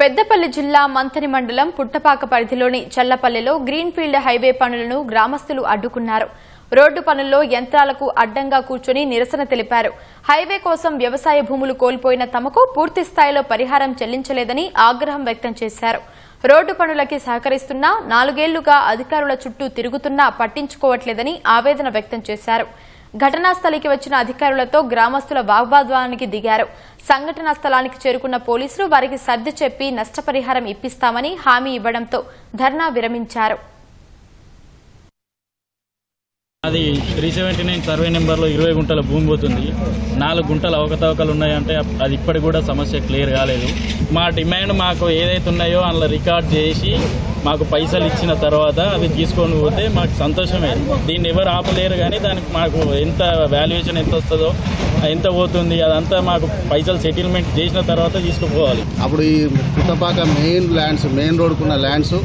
పెద్దపల్లి జిల్లా మంథని మండలం పుట్టపాక పరిధిలోని చల్లపల్లెలో గ్రీన్ఫీల్డ్ హైవే పనులను గ్రామస్తులు అడ్డుకున్నారు. రోడ్డు పనుల్లో యంత్రాలకు అడ్డంగా కూర్చొని నిరసన తెలిపారు. హైవే కోసం వ్యవసాయ భూములు కోల్పోయిన తమకు పూర్తి స్థాయిలో పరిహారం చెల్లించలేదని ఆగ్రహం వ్యక్తం చేశారు. రోడ్డు పనులకి సహకరిస్తున్నా నాలుగేళ్ళుగా అధికారుల చుట్టూ తిరుగుతున్నా పట్టించుకోవట్లేదని ఆవేదన వ్యక్తం చేశారు. ఘటనా స్థలికి వచ్చిన అధికారులతో గ్రామస్తుల వాగ్వాదానికి దిగారు. సంఘటనా స్థలానికి చేరుకున్న పోలీసులు వారికి సర్ది చెప్పి నష్టపరిహారం ఇప్పిస్తామని హామీ ఇవ్వడంతో ధర్నా విరమించారు. అది త్రీ సెవెంటీ నైన్ సర్వే నెంబర్లో ఇరవై గుంటల భూమి పోతుంది. నాలుగు గుంటలు అవకతవకలు ఉన్నాయంటే అది ఇప్పటికి కూడా సమస్య క్లియర్ కాలేదు. మా డిమాండ్ మాకు ఏదైతే ఉన్నాయో అందులో రికార్డ్ చేసి మాకు పైసలు ఇచ్చిన తర్వాత అవి తీసుకొని పోతే మాకు సంతోషమే. దీన్ని ఎవరు ఆపలేరు కానీ దానికి మాకు ఎంత వాల్యుయేషన్ ఎంత వస్తుందో ఎంత పోతుంది అదంతా మాకు పైసలు సెటిల్మెంట్ చేసిన తర్వాత తీసుకుపోవాలి. అప్పుడు ఈ పుట్టపాక మెయిన్ ల్యాండ్స్ మెయిన్ రోడ్కున్న ల్యాండ్స్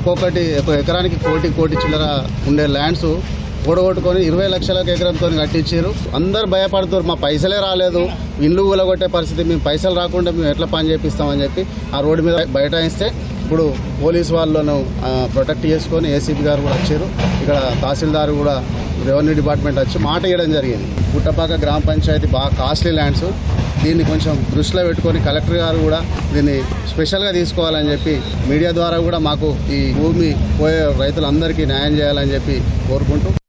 ఒక్కొక్కటి ఒక ఎకరానికి కోటి కోటి చిల్లర ఉండే ల్యాండ్స్ కూడగొట్టుకొని ఇరవై లక్షలకు ఎకరంతో కట్టించారు అందరు భయపడుతున్నారు మా పైసలే రాలేదు ఇల్లు కూలగొట్టే పరిస్థితి మేము పైసలు రాకుండా మేము ఎట్లా పని చేపిస్తామని చెప్పి ఆ రోడ్డు మీద బైఠాయిస్తే ఇప్పుడు పోలీస్ వాళ్ళను ప్రొటెక్ట్ చేసుకొని ఏసీపీ గారు కూడా వచ్చారు ఇక్కడ తహసీల్దార్ కూడా రెవెన్యూ డిపార్ట్మెంట్ వచ్చి మాట ఇవ్వడం జరిగింది. పుట్టపాక గ్రామ పంచాయతీ బాగా కాస్ట్లీ ల్యాండ్స్ దీన్ని కొంచెం దృష్టిలో పెట్టుకొని కలెక్టర్ గారు కూడా దీన్ని స్పెషల్గా తీసుకోవాలని చెప్పి మీడియా ద్వారా కూడా మాకు ఈ భూమి పోయే రైతులందరికీ న్యాయం చేయాలని చెప్పి కోరుకుంటూ